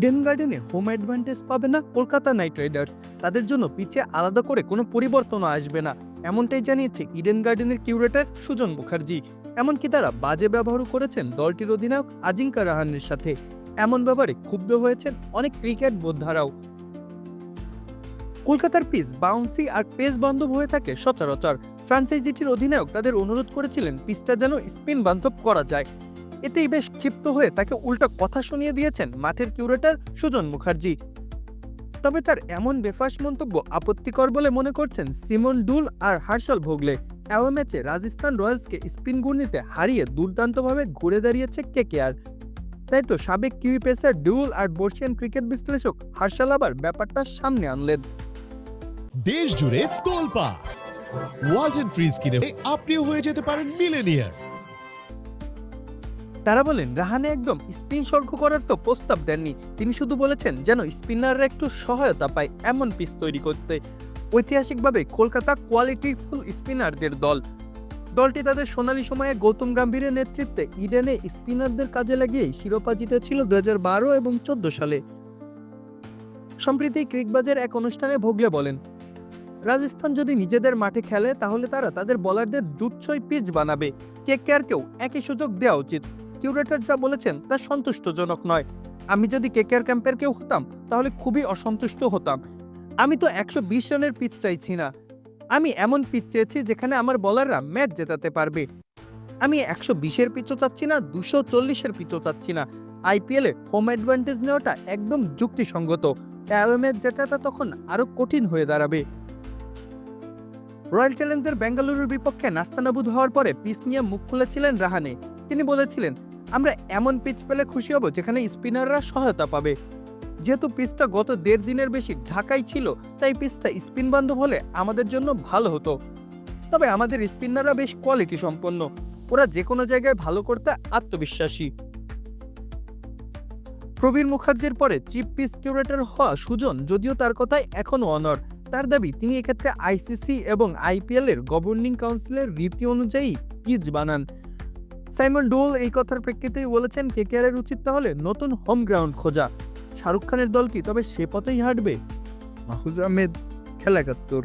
Eden গার্ডেনে home advantage পাবে না কলকাতা নাইট রাইডার্স তাদের জন্য পিচে আলাদা করে কোনো পরিবর্তনও আসবে না। এমনটাই জানিয়েছে ইডেন গার্ডেনের কিউরেটর সুজন মুখার্জি। এমনকি তারা বাজে ব্যবহারও করেছেন দলটির অধিনায়ক আজিঙ্কা রাহানের সাথে। এমন ব্যাপারে ক্ষুব্ধ হয়েছেন অনেক ক্রিকেট বোদ্ধারাও। কলকাতার পিচ বাউন্সি আর পেস বান্ধব হয়ে থাকে সচরাচর। ফ্রাঞ্চাইজিটির অধিনায়ক তাদের অনুরোধ করেছিলেন পিচটা যেন স্পিন বান্ধব করা যায়। এতেই বেশ ক্ষিপ্ত হয়ে তাকে উল্টো কথা শুনিয়ে দিয়েছেন মাঠের কিউরেটর সুজন মুখার্জি। তবে তার এমন বেফাস মন্তব্য আপত্তিকর বলে মনে করছেন সিমন ডুল আর হার্ষল ভোগলে। এও ম্যাচে রাজস্থান রয়্যালসকে স্পিন ঘূর্ণিতে হারিয়ে দুর্দান্তভাবে ঘুরে দাঁড়িয়েছে কেকেআর তাই তো সাবেক কিউই পেসার ডুল আর বর্ষিয়ান ক্রিকেট বিশ্লেষক হার্ষাল আবার ব্যাপারটা সামনে আনলেন। দেশ জুড়ে তোলপা ওয়ালটন ফ্রিজ কিনে আপনিও হয়ে যেতে পারেন মিলেনিয়ার। তারা বলেন, রাহানে একদম স্পিন সর্ঘ করার তো প্রস্তাব দেননি। তিনি শুধু বলেছেন যেন স্পিনাররা একটু সহায়তা পায় এমন পিচ তৈরি করতে। ঐতিহাসিকভাবে কলকাতা কোয়ালিটিফুল স্পিনারদের দল। দলটি তাদের সোনালী সময়ে গৌতম গাম্ভীরের নেতৃত্বে ইডেনে স্পিনারদের কাজে লাগিয়েই শিরোপা জিতেছিল দু বারো এবং চোদ্দ সালে। সম্প্রতি ক্রিকবাজের এক অনুষ্ঠানে ভোগলে বলেন, রাজস্থান যদি নিজেদের মাঠে খেলে, তাহলে তারা তাদের বলারদের জুৎসই পিচ বানাবে। কে কেউ একই সুযোগ দেওয়া উচিত। কিউরেটর যা বলেছেন তা সন্তুষ্টজনক নয়। আমি যদি কেকেআর ক্যাম্পের কেউ হতাম, তাহলে খুবই অসন্তুষ্ট হতাম। আমি তো একশো বিশ রানের পিচ চাইছি না। আমি এমন পিচ চেয়েছি যেখানে আমার বলাররা ম্যাচ জেতাতে পারবে। আমি একশো বিশের পিচও চাচ্ছি না, দুশো চল্লিশের পিচও চাচ্ছি না। আইপিএলে হোম অ্যাডভান্টেজ নেওয়াটা একদম যুক্তিসঙ্গত। অ্যাওয়ে ম্যাচ জেতাটা তখন আরও কঠিন হয়ে দাঁড়াবে। রয়্যাল চ্যালেঞ্জার বেঙ্গালুরুর বিপক্ষে নাস্তানাবুদ হওয়ার পরে পিচ নিয়ে মুখ খুলেছিলেন রাহানে। তিনি বলেছিলেন আমরা এমন পিচ পেলে খুশি হব যেখানে স্পিনাররা সহায়তা পাবে। যেহেতু পিচটা গত দেড় দিনের বেশি ঢাকাই ছিল, তাই পিচটা স্পিন বান্ধব হলে আমাদের জন্য ভালো হতো। তবে আমাদের স্পিনাররা বেশ কোয়ালিটি সম্পন্ন। ওরা যে কোনো জায়গায় ভালো করতে আত্মবিশ্বাসী। প্রবীর মুখার্জির পরে চিফ পিস কিউরেটর হওয়া সুজন যদিও তার কথায় এখনও অনর তার দাবি, তিনি এক্ষেত্রে আইসিসি এবং আইপিএল এর গভর্নিং কাউন্সিলের রীতি অনুযায়ী পিচ বানান। সাইমন ডোল এই কথার প্রেক্ষিতেই বলেছেন, কেকেআরের উচিত তাহলে নতুন হোম গ্রাউন্ড খোঁজা। শাহরুখ খানের দল কি তবে সে পথেই হাঁটবে? মাহুজ আহমেদ খেলা একাত্তর